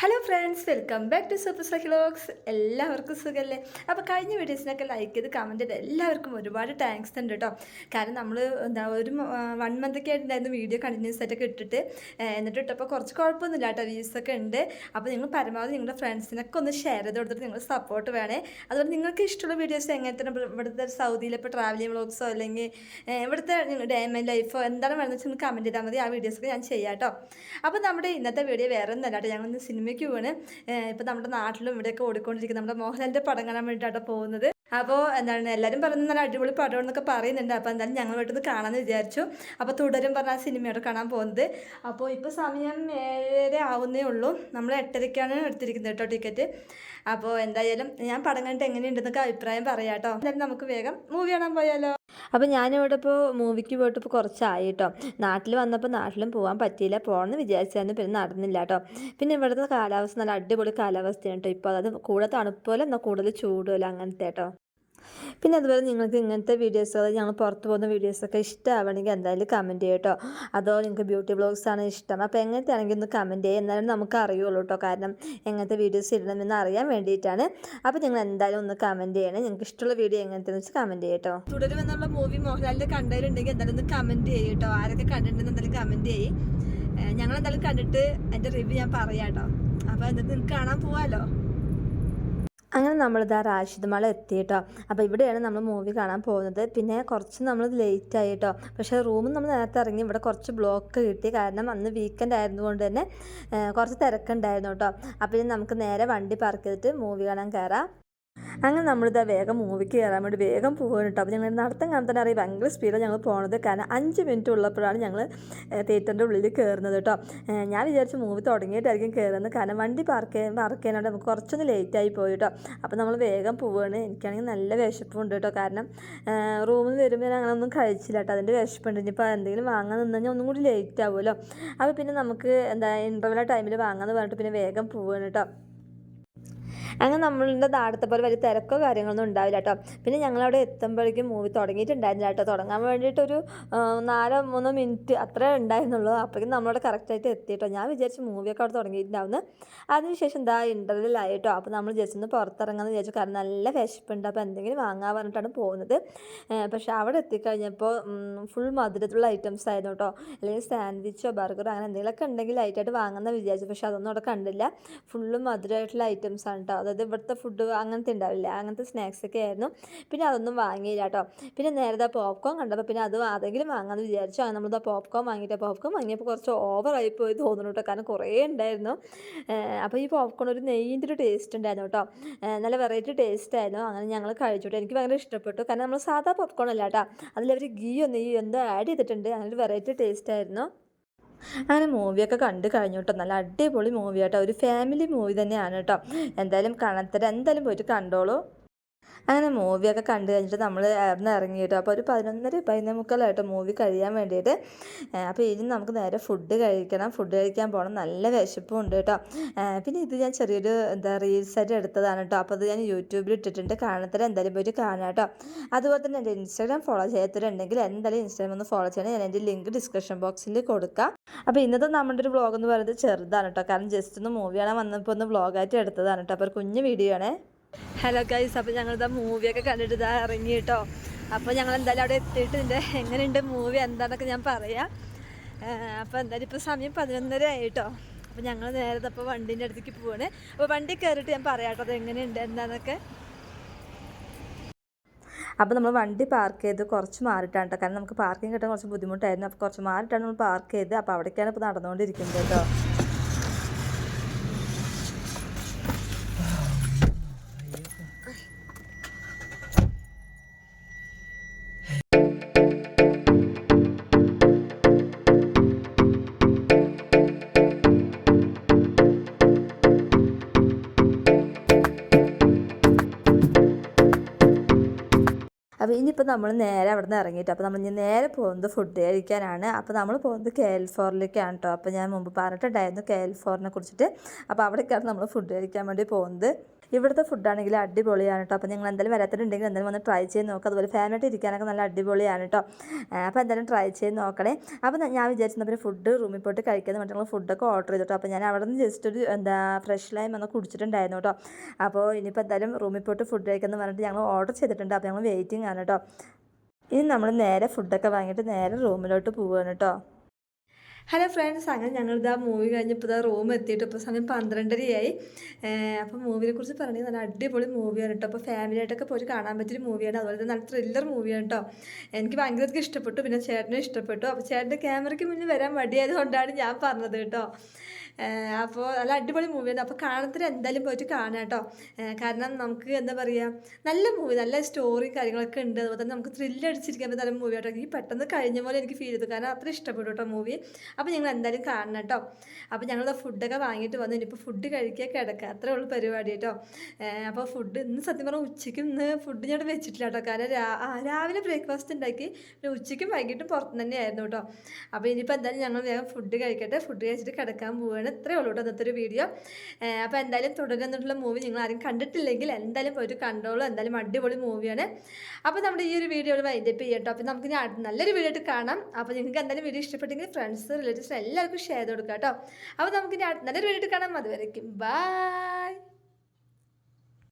Hello friends welcome back to super സൈക്കിളോക്സ് എല്ലാവർക്കും സുഖമല്ലേ അപ്പോൾ കഴിഞ്ഞ വീഡിയോസിനൊക്കെ ലൈക്ക് ചെയ്ത് കമന്റ് ചെയ്ത് എല്ലാവർക്കും ഒരുപാട് താങ്ക്സ് ഉണ്ട് കേട്ടോ കാരണം നമ്മൾ എന്താ ഒരു വൺ മന്തൊക്കെ ആയിട്ടുണ്ടായിരുന്നു വീഡിയോ കണ്ടിന്യൂസ് ആയിട്ടൊക്കെ ഇട്ടിട്ട്. എന്നിട്ട് ഇട്ടപ്പോൾ കുറച്ച് കുഴപ്പമൊന്നുമില്ല കേട്ടോ വ്യൂസൊക്കെ ഉണ്ട്. അപ്പോൾ നിങ്ങൾ പരമാവധി നിങ്ങളുടെ ഫ്രണ്ട്സിനൊക്കെ ഒന്ന് ഷെയർ ചെയ്ത് കൊടുത്തിട്ട് നിങ്ങൾ സപ്പോർട്ട് വേണേ. അതുപോലെ നിങ്ങൾക്ക് ഇഷ്ടമുള്ള വീഡിയോസ് എങ്ങനത്തെ ഇവിടുത്തെ സൗദിയിലെ ഇപ്പോൾ ട്രാവലിംഗ് വ്ളോഗ്സോ അല്ലെങ്കിൽ ഇവിടുത്തെ ഡേ മൈ ലൈഫോ എന്താണ് വേണമെന്ന് വെച്ചാൽ കമന്റ് ചെയ്താൽ മതി. ആ വീഡിയോസൊക്കെ ഞാൻ ചെയ്യാം കേട്ടോ അപ്പോൾ നമ്മുടെ ഇന്നത്തെ വീഡിയോ വേറെ ഒന്നല്ല കേട്ടോ ഞങ്ങൾ സിനിമയ്ക്ക് പോവാണ്. ഇപ്പോൾ നമ്മുടെ നാട്ടിലും ഇവിടെയൊക്കെ ഓടിക്കൊണ്ടിരിക്കുന്നത് നമ്മുടെ മോഹൻലാലിന്റെ പടം കാണാൻ വേണ്ടിയിട്ടാണ് പോകുന്നത്. അപ്പോൾ എന്താണ് എല്ലാവരും പറയുന്നത് നല്ല അടിപൊളി പടം എന്നൊക്കെ പറയുന്നുണ്ട്. അപ്പോൾ എന്തായാലും ഞങ്ങൾ വീട്ടിൽ കാണാമെന്ന് വിചാരിച്ചു. അപ്പോൾ തുടരും പറഞ്ഞ സിനിമയോടെ കാണാൻ പോകുന്നത്. അപ്പോൾ ഇപ്പോൾ സമയം ഏഴര ആവുന്നേ ഉള്ളൂ. നമ്മൾ എട്ടരയ്ക്കാണ് എടുത്തിരിക്കുന്നത് കേട്ടോ ടിക്കറ്റ്. അപ്പോൾ എന്തായാലും ഞാൻ പടം കണ്ടിട്ട് എങ്ങനെയുണ്ടെന്നൊക്കെ അഭിപ്രായം പറയാം കേട്ടോ. എന്തായാലും നമുക്ക് വേഗം മൂവി കാണാൻ പോയാലോ. അപ്പോൾ ഞാനിവിടെ ഇപ്പോൾ മൂവിക്ക് പോയിട്ട് ഇപ്പോൾ കുറച്ചായി കേട്ടോ. നാട്ടിൽ വന്നപ്പോൾ നാട്ടിലും പോകാൻ പറ്റിയില്ല. പോകണമെന്ന് വിചാരിച്ചായിരുന്നു പിന്നെ നടന്നില്ല കേട്ടോ. പിന്നെ ഇവിടുത്തെ കാലാവസ്ഥ നല്ല അടിപൊളി കാലാവസ്ഥയാണ് കേട്ടോ. ഇപ്പോൾ അതായത് കൂടെ തണുപ്പോലെ എന്നാൽ കൂടുതൽ ചൂടുമല്ല അങ്ങനത്തെ കേട്ടോ. പിന്നെ അതുപോലെ നിങ്ങൾക്ക് ഇങ്ങനത്തെ വീഡിയോസ് അതായത് ഞങ്ങൾ പുറത്ത് പോകുന്ന വീഡിയോസൊക്കെ ഇഷ്ടമാവണമെങ്കിൽ എന്തായാലും കമന്റ് ചെയ്യട്ടോ അതോ നിങ്ങൾക്ക് ബ്യൂട്ടി ബ്ലോഗ്സ് ആണ് ഇഷ്ടം. അപ്പോൾ എങ്ങനത്തെ ആണെങ്കിൽ ഒന്ന് കമന്റ് ചെയ്യുക. എന്നാലും നമുക്ക് അറിയുള്ളൂ കേട്ടോ. കാരണം എങ്ങനത്തെ വീഡിയോസ് ഇടണമെന്ന് അറിയാൻ വേണ്ടിയിട്ടാണ്. അപ്പോൾ നിങ്ങൾ എന്തായാലും ഒന്ന് കമന്റ് ചെയ്യണം. നിങ്ങൾക്ക് ഇഷ്ടമുള്ള വീഡിയോ എങ്ങനത്തെന്ന് വെച്ചാൽ കമന്റ് ചെയ്യട്ടോ കേട്ടോ. തുടരുമെന്നുള്ള മൂവി മോഹൻലാലിന്റെ കണ്ടതിലുണ്ടെങ്കിൽ എന്തായാലും ഒന്ന് കമന്റ് ചെയ്യും കേട്ടോ. ആരൊക്കെ കണ്ടിട്ടുണ്ടെന്ന് എന്തായാലും കമന്റ് ചെയ്യും. ഞങ്ങൾ എന്തായാലും കണ്ടിട്ട് എന്റെ റിവ്യൂ ഞാൻ പറയാം കേട്ടോ. അപ്പോൾ എന്നിട്ട് നിങ്ങൾക്ക് കാണാൻ പോവാമല്ലോ അങ്ങനെ നമ്മളിതാ റാഷിദ് മാൾ എത്തി കേട്ടോ അപ്പോൾ ഇവിടെയാണ് നമ്മൾ മൂവി കാണാൻ പോകുന്നത്. പിന്നെ കുറച്ച് നമ്മൾ ലേറ്റ് ആയി കേട്ടോ പക്ഷേ റൂമിൽ നമ്മൾ നേരത്തെ ഇറങ്ങി ഇവിടെ കുറച്ച് ബ്ലോക്ക് കിട്ടി. കാരണം അന്ന് വീക്കെൻഡ് ആയിരുന്നുകൊണ്ട് തന്നെ കുറച്ച് തിരക്കുണ്ടായിരുന്നു കേട്ടോ. അപ്പോൾ നമുക്ക് നേരെ വണ്ടി പാർക്ക് ചെയ്തിട്ട് മൂവി കാണാൻ കയറാം അങ്ങനെ നമ്മളിതാ വേഗം മൂവിക്ക് കയറാൻ വേണ്ടി വേഗം പോകുന്നു കേട്ടോ. അപ്പോൾ ഞങ്ങൾ നടത്തം കാണാൻ തന്നെ അറിയാം. ഭയങ്കര സ്പീഡാണ് ഞങ്ങൾ പോണത്. കാരണം അഞ്ച് മിനിറ്റ് ഉള്ളപ്പോഴാണ് ഞങ്ങൾ തിയേറ്ററിന്റെ ഉള്ളിൽ കയറുന്നത് കേട്ടോ. ഞാൻ വിചാരിച്ചു മൂവി തുടങ്ങിയിട്ടായിരിക്കും കയറുന്നത് കാരണം വണ്ടി പാർക്ക് ചെയ്യാൻ പാർക്ക് ചെയ്യാനായിട്ട് നമുക്ക് കുറച്ചൊന്ന് ലേറ്റായി പോയി കേട്ടോ. അപ്പോൾ നമ്മൾ വേഗം പോവുകയാണ് എനിക്കാണെങ്കിൽ നല്ല വിശപ്പുണ്ട് കേട്ടോ. കാരണം റൂമിൽ വരുമ്പോൾ അങ്ങനെ ഒന്നും കഴിച്ചില്ല കേട്ടോ. അതിന്റെ വിശപ്പുണ്ട്. ഇനിയിപ്പോൾ എന്തെങ്കിലും വാങ്ങാൻ നിന്ന് കഴിഞ്ഞാൽ ഒന്നും കൂടി ലേറ്റ് ആവുമല്ലോ. അപ്പോൾ പിന്നെ നമുക്ക് എന്താ ഇന്റർവെൽ ടൈമിൽ വാങ്ങാമെന്ന് പറഞ്ഞിട്ട് പിന്നെ വേഗം പോവുകയാണ് കേട്ടോ. അങ്ങനെ നമ്മളുടെ നാടത്തെ പോലെ വലിയ തിരക്കോ കാര്യങ്ങളൊന്നും ഉണ്ടാവില്ല കേട്ടോ പിന്നെ ഞങ്ങളവിടെ എത്തുമ്പോഴേക്കും മൂവി തുടങ്ങിയിട്ടുണ്ടായിരുന്നില്ല കേട്ടോ തുടങ്ങാൻ വേണ്ടിയിട്ടൊരു നാലോ മൂന്നോ മിനിറ്റ് അത്രേ ഉണ്ടായിരുന്നുള്ളൂ. അപ്പോഴേക്കും നമ്മളവിടെ കറക്റ്റായിട്ട് എത്തി കേട്ടോ ഞാൻ വിചാരിച്ചു മൂവിയൊക്കെ അവിടെ തുടങ്ങിയിട്ടുണ്ടാവുന്നു. അതിനുശേഷം എന്താ ഇന്റർവെല്ലായി കേട്ടോ അപ്പോൾ നമ്മൾ ജസ്റ്റ് ഒന്ന് പുറത്തിറങ്ങാമെന്ന് വിചാരിച്ചു. കാരണം നല്ല വിശപ്പുണ്ട്. അപ്പോൾ എന്തെങ്കിലും വാങ്ങാൻ പറഞ്ഞിട്ടാണ് പോകുന്നത്. പക്ഷേ അവിടെ എത്തിക്കഴിഞ്ഞപ്പോൾ ഫുൾ മധുരത്തിലുള്ള ഐറ്റംസ് ആയിരുന്നു കേട്ടോ അല്ലെങ്കിൽ സാൻഡ്വിച്ചോ ബർഗറോ അങ്ങനെ എന്തെങ്കിലുമൊക്കെ ഉണ്ടെങ്കിൽ ലൈറ്റായിട്ട് വാങ്ങുന്ന വിചാരിച്ചു പക്ഷേ അതൊന്നും അവിടെ കണ്ടില്ല. ഫുള്ളും മധുരമായിട്ടുള്ള ഐറ്റംസ് ആണ് കേട്ടോ അതായത് ഇവിടുത്തെ ഫുഡ് അങ്ങനത്തെ ഉണ്ടാവില്ല അങ്ങനത്തെ സ്നാക്സ് ഒക്കെ ആയിരുന്നു. പിന്നെ അതൊന്നും വാങ്ങിയില്ല കേട്ടോ പിന്നെ നേരത്തെ പോപ്കോൺ കണ്ടപ്പോൾ പിന്നെ അത് അതെങ്കിലും വാങ്ങാമെന്ന് വിചാരിച്ചു. അങ്ങനെ നമ്മളിതാ പോപ്കോൺ വാങ്ങിയിട്ട്. പോപ്കോൺ വാങ്ങിയപ്പോൾ കുറച്ച് ഓവറായി പോയി തോന്നുന്നു കേട്ടോ കാരണം കുറേ ഉണ്ടായിരുന്നു അപ്പോൾ ഈ പോപ്കോൺ ഒരു നെയ്യിന്റെ ഒരു ടേസ്റ്റ് ഉണ്ടായിരുന്നു കേട്ടോ നല്ല വെറൈറ്റി ടേസ്റ്റ് ആയിരുന്നു. അങ്ങനെ ഞങ്ങൾ കഴിച്ചു കേട്ടോ എനിക്ക് ഭയങ്കര ഇഷ്ടപ്പെട്ടു. കാരണം നമ്മൾ സാധാ പോപ്കോൺ അല്ല കേട്ടോ അതിലവർ ഗീയോ നെയ്യോ എന്തോ ആഡ് ചെയ്തിട്ടുണ്ട്. അങ്ങനെ ഒരു വെറൈറ്റി ടേസ്റ്റ് ആയിരുന്നു. അങ്ങനെ മൂവിയൊക്കെ കണ്ട് കഴിഞ്ഞു കേട്ടോ നല്ല അടിപൊളി മൂവി കേട്ടോ ഒരു ഫാമിലി മൂവി തന്നെയാണ് കേട്ടോ. എന്തായാലും കാണാത്തര എന്തായാലും പോയിട്ട് കണ്ടോളൂ. അങ്ങനെ മൂവിയൊക്കെ കണ്ടു കഴിഞ്ഞിട്ട് നമ്മൾ അവിടെ ഇറങ്ങി കേട്ടോ അപ്പോൾ ഒരു പതിനൊന്നര പതിനൊന്നേ മുക്കാലായിട്ട് മൂവി കഴിയാൻ വേണ്ടിയിട്ട് അപ്പോൾ ഇനി നമുക്ക് നേരെ ഫുഡ് കഴിക്കണം. ഫുഡ് കഴിക്കാൻ പോകണം. നല്ല വിശപ്പും ഉണ്ട് കേട്ടോ പിന്നെ ഇത് ഞാൻ ചെറിയൊരു എന്താ റീൽസായിട്ട് എടുത്തതാണ് കേട്ടോ. അപ്പോൾ അത് ഞാൻ യൂട്യൂബിൽ ഇട്ടിട്ടുണ്ട്. കാണത്തില്ല എന്തായാലും പോയിട്ട് കാണാം കേട്ടോ. അതുപോലെ തന്നെ എന്റെ ഇൻസ്റ്റാഗ്രാം ഫോളോ ചെയ്യാത്തവരുണ്ടെങ്കിൽ എന്തായാലും ഇൻസ്റ്റാഗ്രാം ഒന്ന് ഫോളോ ചെയ്യണം. ഞാൻ എന്റെ ലിങ്ക് ഡിസ്ക്രിപ്ഷൻ ബോക്സിൽ കൊടുക്കാം. അപ്പോൾ ഇന്നത്തെ നമ്മുടെ ഒരു വ്ളോഗ് എന്ന് പറയുന്നത് ചെറുതാണ് കേട്ടോ. കാരണം ജസ്റ്റ് ഒന്ന് മൂവി വന്നപ്പോൾ ഒന്ന് വ്ളോഗായിട്ട് എടുത്തതാണ് കേട്ടോ. അപ്പോൾ ഒരു കുഞ്ഞു വീഡിയോ ആണേ. ഹലോ ഗൈസ് അപ്പോൾ ഞങ്ങളിതാ മൂവിയൊക്കെ കണ്ടിട്ട് ഇതാ ഇറങ്ങി കേട്ടോ. അപ്പോൾ ഞങ്ങൾ എന്തായാലും അവിടെ എത്തിയിട്ട് ഇതിന്റെ എങ്ങനെയുണ്ട് മൂവി എന്താണെന്നൊക്കെ ഞാൻ പറയാം. അപ്പോൾ എന്തായാലും ഇപ്പോൾ സമയം പതിനൊന്നര ആയി കേട്ടോ അപ്പോൾ ഞങ്ങൾ നേരത്തെ അപ്പോൾ വണ്ടീന്റെ അടുത്തേക്ക് പോവാണ്. അപ്പോൾ വണ്ടി കയറിയിട്ട് ഞാൻ പറയാം കേട്ടോ അത് എങ്ങനെയുണ്ട് എന്താണെന്നൊക്കെ അപ്പോൾ നമ്മൾ വണ്ടി പാർക്ക് ചെയ്ത് കുറച്ച് മാറിയിട്ടാണ് കേട്ടോ. കാരണം നമുക്ക് പാർക്കിംഗ് കിട്ടാൻ കുറച്ച് ബുദ്ധിമുട്ടായിരുന്നു. അപ്പോൾ കുറച്ച് മാറിയിട്ടാണ് നമ്മൾ പാർക്ക് ചെയ്ത്. അപ്പോൾ അവിടേക്കാണ് ഇപ്പോൾ നടന്നുകൊണ്ടിരിക്കുന്നത് കേട്ടോ. അപ്പോൾ ഇനിയിപ്പോൾ നമ്മൾ നേരെ അവിടെ നിന്ന് ഇറങ്ങിയിട്ട് അപ്പോൾ നമ്മൾ ഇനി നേരെ പോകുന്നത് ഫുഡ് കഴിക്കാനാണ്. അപ്പോൾ നമ്മൾ പോകുന്നത് കെ എൽ ഫോറിലേക്കാണ് കേട്ടോ അപ്പോൾ ഞാൻ മുമ്പ് പറഞ്ഞിട്ടുണ്ടായിരുന്നു കെ എൽ ഫോറിനെ കുറിച്ചിട്ട്. അപ്പോൾ അവിടേക്കാണ് നമ്മൾ ഫുഡ് കഴിക്കാൻ വേണ്ടി പോകുന്നത്. ഇവിടുത്തെ ഫുഡാണെങ്കിൽ അടിപൊളിയാണ് കേട്ടോ അപ്പോൾ നിങ്ങൾ എന്തായാലും വരാത്തിട്ടുണ്ടെങ്കിൽ എന്തായാലും വന്ന് ട്രൈ ചെയ്ത് നോക്കുക അതുപോലെ ഫാമിലിയായിട്ട് ഇരിക്കാനൊക്കെ നല്ല അടിപൊളിയാണ് കേട്ടോ അപ്പോൾ എന്തായാലും ട്രൈ ചെയ്ത് നോക്കണേ. അപ്പോൾ ഞാൻ വിചാരിച്ചു പിന്നെ ഫുഡ് റൂമിൽ പോയിട്ട് കഴിക്കാന്ന് പറഞ്ഞിട്ടുള്ള ഫുഡൊക്കെ ഓർഡർ ചെയ്തു കേട്ടോ അപ്പോൾ ഞാൻ അവിടെ നിന്ന് ജസ്റ്റ് ഒരു എന്താ ഫ്രഷ് ലൈം ഒന്ന് കുടിച്ചിട്ടുണ്ടായിരുന്നു കേട്ടോ അപ്പോൾ ഇനിയിപ്പോൾ എന്തായാലും റൂമിൽ പോയിട്ട് ഫുഡ് കഴിക്കാമെന്ന് പറഞ്ഞിട്ട് ഞങ്ങൾ ഓർഡർ ചെയ്തിട്ടുണ്ട്. അപ്പോൾ ഞങ്ങൾ വെയിറ്റിംഗ് ആണ് കേട്ടോ ഇനി നമ്മൾ നേരെ ഫുഡൊക്കെ വാങ്ങിയിട്ട് നേരെ റൂമിലോട്ട് പോവുകയാണ് കേട്ടോ ഹലോ ഫ്രണ്ട്സ് അങ്ങനെ ഞങ്ങളിതാ മൂവി കഴിഞ്ഞപ്പോൾ ഇതാ റൂം എത്തിയിട്ട് ഇപ്പോൾ സമയം പന്ത്രണ്ടരയായി. അപ്പോൾ മൂവിനെ കുറിച്ച് പറഞ്ഞാൽ നല്ല അടിപൊളി മൂവിയാണ് കേട്ടോ അപ്പോൾ ഫാമിലി ആയിട്ടൊക്കെ പോയിട്ട് കാണാൻ പറ്റിയൊരു മൂവിയാണ് അതുപോലെ തന്നെ നല്ല ത്രില്ലർ മൂവിയാണ് കേട്ടോ എനിക്ക് ഭയങ്കരമായിട്ട് ഇഷ്ടപ്പെട്ടു. പിന്നെ ചേട്ടനും ഇഷ്ടപ്പെട്ടു. അപ്പോൾ ചേട്ടന്റെ ക്യാമറയ്ക്ക് മുന്നിൽ വരാൻ മടിയായതുകൊണ്ടാണ് ഞാൻ പറഞ്ഞത് കേട്ടോ അപ്പോൾ നല്ല അടിപൊളി മൂവിയാണ് അപ്പോൾ കാണത്തിന് എന്തായാലും പോയിട്ട് കാണാം കേട്ടോ. കാരണം നമുക്ക് എന്താ പറയുക നല്ല മൂവി നല്ല സ്റ്റോറി കാര്യങ്ങളൊക്കെ ഉണ്ട്. അതുപോലെ തന്നെ നമുക്ക് ത്രില്ല് അടിച്ചിരിക്കാൻ പറ്റുന്ന മൂവി കേട്ടോ ഈ പെട്ടെന്ന് കഴിഞ്ഞ പോലെ എനിക്ക് ഫീൽ ചെയ്തു. കാരണം അത്ര ഇഷ്ടപ്പെട്ടു കേട്ടോ മൂവി അപ്പോൾ ഞങ്ങൾ എന്തായാലും കാണണം കേട്ടോ. അപ്പോൾ ഞങ്ങൾ ഫുഡൊക്കെ വാങ്ങിയിട്ട് വന്നു. ഇനിയിപ്പോൾ ഫുഡ് കഴിക്കുക കിടക്കുക അത്രേ ഉള്ളൂ പരിപാടി കേട്ടോ. അപ്പോൾ ഫുഡ് ഇന്ന് സത്യം പറഞ്ഞാൽ ഉച്ചയ്ക്ക് ഇന്ന് ഫുഡ് ഞാൻ വെച്ചിട്ടില്ല കേട്ടോ. കാരണം രാവിലെ ബ്രേക്ക്ഫാസ്റ്റ് ഉണ്ടാക്കി. പിന്നെ ഉച്ചയ്ക്കും വൈകിട്ടും പുറത്ത് തന്നെയായിരുന്നു കേട്ടോ. അപ്പോൾ ഇനിയിപ്പോൾ എന്തായാലും ഞങ്ങൾ വേഗം ഫുഡ് കഴിക്കട്ടെ. ഫുഡ് കഴിച്ചിട്ട് കിടക്കാൻ പോവുകയാണ് ഇത്രേ ഉള്ളൂ കേട്ടോ ഇന്നത്തെ വീഡിയോ അപ്പോൾ എന്തായാലും തുടരുന്നിട്ടുള്ള മൂവി നിങ്ങൾ ആരും കണ്ടിട്ടില്ലെങ്കിൽ എന്തായാലും ഒരു കണ്ടോളൂ. എന്തായാലും അടിപൊളി മൂവിയാണ് അപ്പോൾ നമ്മുടെ ഈ ഒരു വീഡിയോ വൈൻഡപ്പ് കേട്ടോ അപ്പോൾ നമുക്ക് നല്ലൊരു വീഡിയോ ആയിട്ട് കാണാം. അപ്പോൾ നിങ്ങൾക്ക് എന്തായാലും വീഡിയോ ഇഷ്ടപ്പെട്ടെങ്കിൽ ഫ്രണ്ട്സ് റിലേറ്റീവ്സ് എല്ലാവർക്കും ഷെയർ ചെയ്ത് കൊടുക്കാം കേട്ടോ അപ്പോൾ നമുക്ക് നല്ലൊരു വീഡിയോ ആയിട്ട് കാണാം. അതുവരേക്കും ബൈ